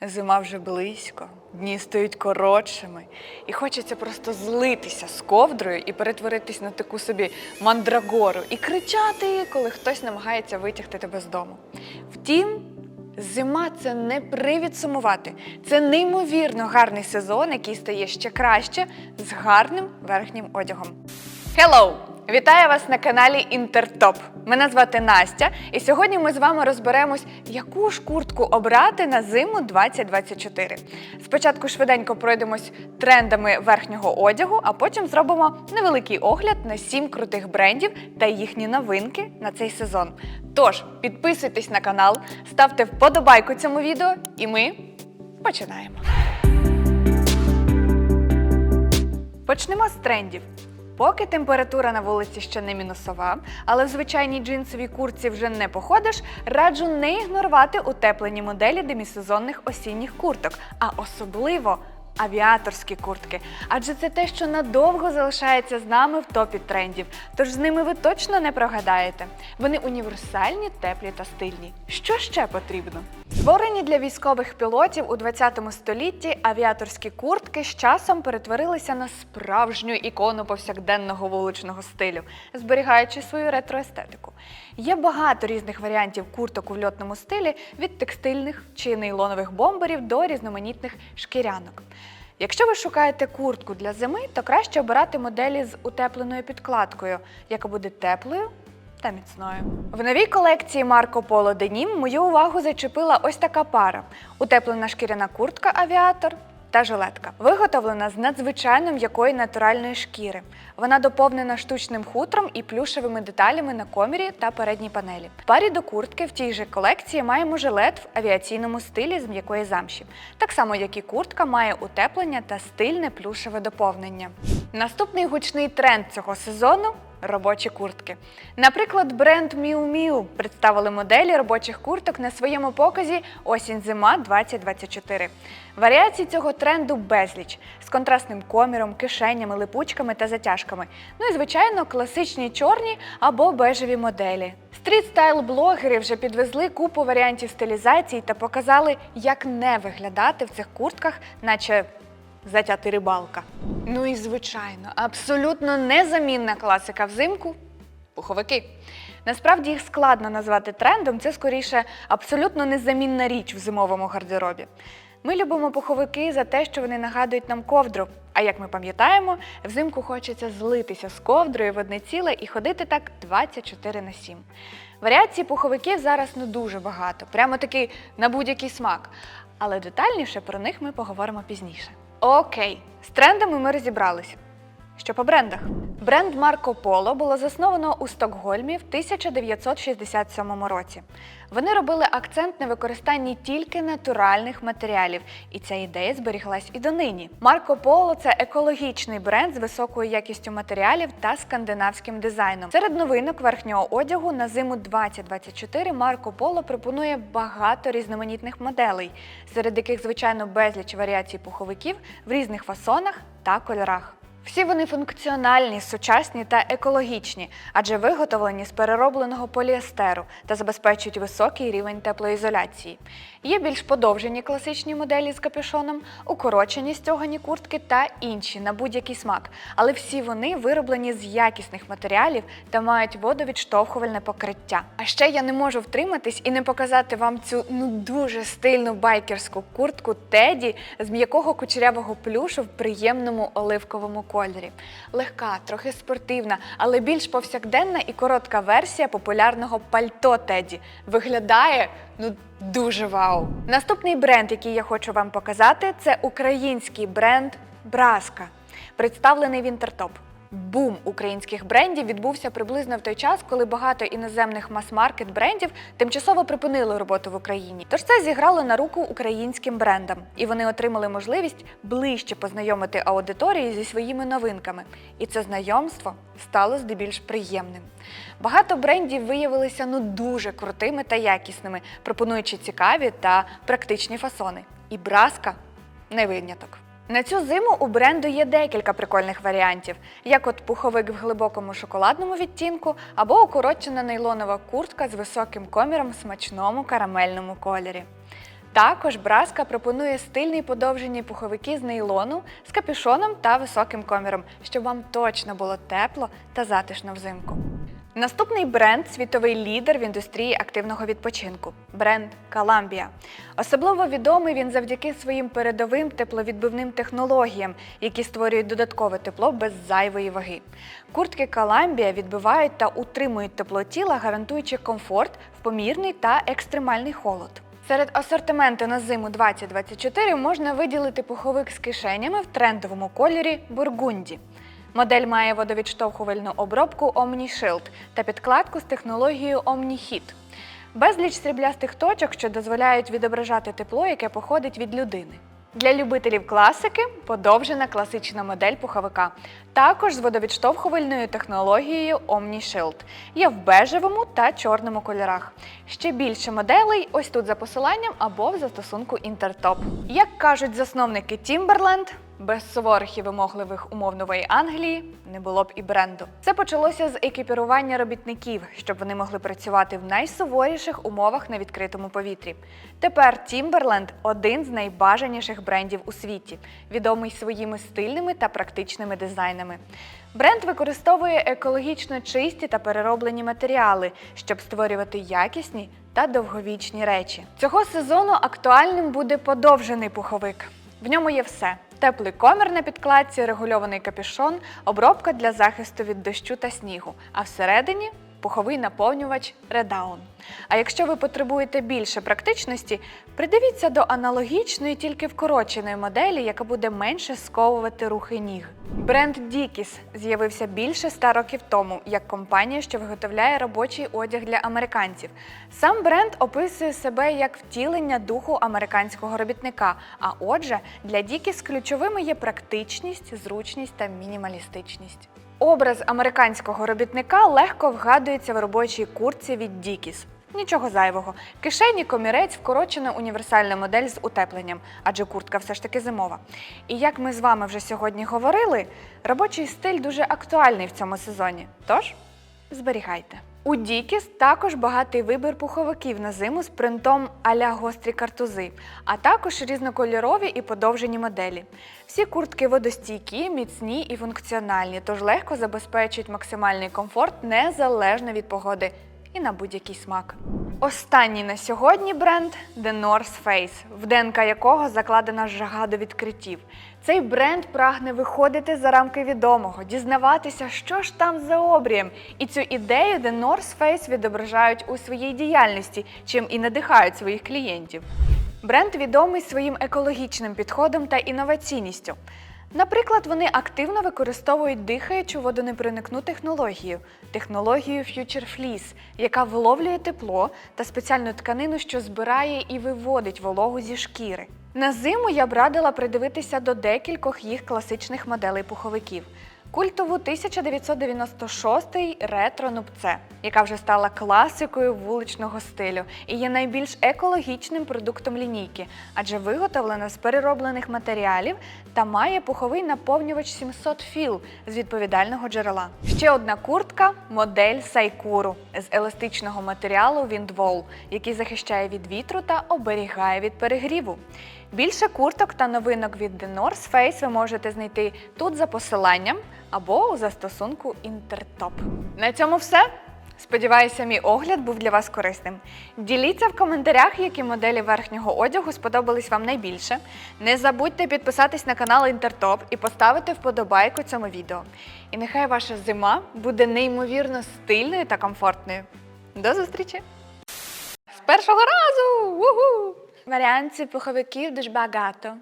Зима вже близько, дні стають коротшими, і хочеться просто злитися з ковдрою і перетворитись на таку собі мандрагору і кричати, коли хтось намагається витягти тебе з дому. Втім, зима це не привід сумувати. Це неймовірно гарний сезон, який стає ще краще з гарним верхнім одягом. Hello! Вітаю вас на каналі Інтертоп. Мене звати Настя, і сьогодні ми з вами розберемось, яку ж куртку обрати на зиму 2024. Спочатку швиденько пройдемось трендами верхнього одягу, а потім зробимо невеликий огляд на сім крутих брендів та їхні новинки на цей сезон. Тож підписуйтесь на канал, ставте вподобайку цьому відео, і ми починаємо. Почнемо з трендів. Поки температура на вулиці ще не мінусова, але в звичайній джинсовій куртці вже не походиш, раджу не ігнорувати утеплені моделі демісезонних осінніх курток, а особливо авіаторські куртки. Адже це те, що надовго залишається з нами в топі трендів. Тож з ними ви точно не прогадаєте. Вони універсальні, теплі та стильні. Що ще потрібно? Створені для військових пілотів у 20 столітті авіаторські куртки з часом перетворилися на справжню ікону повсякденного вуличного стилю, зберігаючи свою ретроестетику. Є багато різних варіантів курток у льотному стилі від текстильних чи нейлонових бомберів до різноманітних шкірянок. Якщо ви шукаєте куртку для зими, то краще обирати моделі з утепленою підкладкою, яка буде теплою та міцною. В новій колекції Марко Поло Денім мою увагу зачепила ось така пара: утеплена шкіряна куртка Авіатор. Та жилетка виготовлена з надзвичайно м'якої натуральної шкіри. Вона доповнена штучним хутром і плюшевими деталями на комірі та передній панелі. В парі до куртки в тій же колекції маємо жилет в авіаційному стилі з м'якої замші. Так само, як і куртка має утеплення та стильне плюшеве доповнення. Наступний гучний тренд цього сезону робочі куртки. Наприклад, бренд Miu Miu представили моделі робочих курток на своєму показі осінь-зима 2024. Варіацій цього тренду безліч з контрастним коміром, кишенями, липучками та затяжками. Ну і звичайно, класичні чорні або бежеві моделі. Стріт-стайл-блогери вже підвезли купу варіантів стилізації та показали, як не виглядати в цих куртках, наче затяти рибалка. Ну і звичайно, абсолютно незамінна класика взимку пуховики. Насправді їх складно назвати трендом, це скоріше абсолютно незамінна річ в зимовому гардеробі. Ми любимо пуховики за те, що вони нагадують нам ковдру. А як ми пам'ятаємо, взимку хочеться злитися з ковдрою в одне ціле і ходити так 24 на 7. Варіацій пуховиків зараз ну дуже багато, прямо таки на будь-який смак. Але детальніше про них ми поговоримо пізніше. Окей, з трендами ми розібралися. Що по брендах? Бренд Марко Поло було засновано у Стокгольмі в 1967 році. Вони робили акцент на використанні тільки натуральних матеріалів, і ця ідея зберіглась і донині. Марко Поло це екологічний бренд з високою якістю матеріалів та скандинавським дизайном. Серед новинок верхнього одягу на зиму 2024 Марко Поло пропонує багато різноманітних моделей, серед яких, звичайно, безліч варіацій пуховиків в різних фасонах та кольорах. Всі вони функціональні, сучасні та екологічні, адже виготовлені з переробленого поліестеру та забезпечують високий рівень теплоізоляції. Є більш подовжені класичні моделі з капюшоном, укорочені стягані куртки та інші на будь-який смак. Але всі вони вироблені з якісних матеріалів та мають водовідштовхувальне покриття. А ще я не можу втриматись і не показати вам цю ну дуже стильну байкерську куртку Теді з м'якого кучерявого плюшу в приємному оливковому кольорі. Легка, трохи спортивна, але більш повсякденна і коротка версія популярного пальто Теді. Виглядає ну дуже вау. Наступний бренд, який я хочу вам показати, це український бренд Браска, представлений в Інтертоп. Бум українських брендів відбувся приблизно в той час, коли багато іноземних мас-маркет брендів тимчасово припинили роботу в Україні. Тож це зіграло на руку українським брендам, і вони отримали можливість ближче познайомити аудиторію зі своїми новинками. І це знайомство стало здебільш приємним. Багато брендів виявилися ну дуже крутими та якісними, пропонуючи цікаві та практичні фасони. І браска не виняток. На цю зиму у бренду є декілька прикольних варіантів, як от пуховик в глибокому шоколадному відтінку або укорочена нейлонова куртка з високим коміром в смачному карамельному кольорі. Також Браска пропонує стильні подовжені пуховики з нейлону з капюшоном та високим коміром, щоб вам точно було тепло та затишно взимку. Наступний бренд світовий лідер в індустрії активного відпочинку бренд Columbia. Особливо відомий він завдяки своїм передовим тепловідбивним технологіям, які створюють додаткове тепло без зайвої ваги. Куртки Columbia відбивають та утримують тепло тіла, гарантуючи комфорт в помірний та екстремальний холод. Серед асортименту на зиму 2024 можна виділити пуховик з кишенями в трендовому кольорі бургунді. Модель має водовідштовхувальну обробку OmniShield та підкладку з технологією OmniHeat. Безліч сріблястих точок, що дозволяють відображати тепло, яке походить від людини. Для любителів класики подовжена класична модель пуховика, також з водовідштовхувальною технологією OmniShield. Є в бежевому та чорному кольорах. Ще більше моделей ось тут за посиланням або в застосунку Intertop. Як кажуть засновники Timberland, без суворих і вимогливих умов нової Англії не було б і бренду. Це почалося з екіпірування робітників, щоб вони могли працювати в найсуворіших умовах на відкритому повітрі. Тепер Timberland – один з найбажаніших брендів у світі, відомий своїми стильними та практичними дизайнами. Бренд використовує екологічно чисті та перероблені матеріали, щоб створювати якісні та довговічні речі. Цього сезону актуальним буде подовжений пуховик. В ньому є все: теплий комір на підкладці, регульований капюшон, обробка для захисту від дощу та снігу, а всередині пуховий наповнювач Redown. А якщо ви потребуєте більше практичності, придивіться до аналогічної, тільки вкороченої моделі, яка буде менше сковувати рухи ніг. Бренд Dickies з'явився більше ста років тому як компанія, що виготовляє робочий одяг для американців. Сам бренд описує себе як втілення духу американського робітника. А отже, для Dickies ключовими є практичність, зручність та мінімалістичність. Образ американського робітника легко вгадується в робочій куртці від Дікіс. Нічого зайвого. Кишені комірець вкорочена універсальна модель з утепленням, адже куртка все ж таки зимова. І як ми з вами вже сьогодні говорили, робочий стиль дуже актуальний в цьому сезоні. Тож зберігайте. У Дікіс також багатий вибір пуховиків на зиму з принтом а-ля гострі картузи, а також різнокольорові і подовжені моделі. Всі куртки водостійкі, міцні і функціональні, тож легко забезпечують максимальний комфорт незалежно від погоди і на будь-який смак. Останній на сьогодні бренд The North Face, в ДНК якого закладена жага до відкриттів. Цей бренд прагне виходити за рамки відомого, дізнаватися, що ж там за обрієм. І цю ідею The North Face відображають у своїй діяльності, чим і надихають своїх клієнтів. Бренд відомий своїм екологічним підходом та інноваційністю. Наприклад, вони активно використовують дихаючу водонепроникну технологію технологію Future Fleece, яка виловлює тепло та спеціальну тканину, що збирає і виводить вологу зі шкіри. На зиму я б радила придивитися до декількох їх класичних моделей пуховиків. Культову 1996 ретро нупце, яка вже стала класикою вуличного стилю і є найбільш екологічним продуктом лінійки, адже виготовлена з перероблених матеріалів та має пуховий наповнювач 700 філ з відповідального джерела. Ще одна куртка модель Сайкуру з еластичного матеріалу Windwall, який захищає від вітру та оберігає від перегріву. Більше курток та новинок від The North Face ви можете знайти тут за посиланням або у застосунку Intertop. На цьому все. Сподіваюся, мій огляд був для вас корисним. Діліться в коментарях, які моделі верхнього одягу сподобались вам найбільше. Не забудьте підписатись на канал Інтертоп і поставити вподобайку цьому відео. І нехай ваша зима буде неймовірно стильною та комфортною. До зустрічі! З першого разу! Уху! Варіантів пуховиків дуже багато.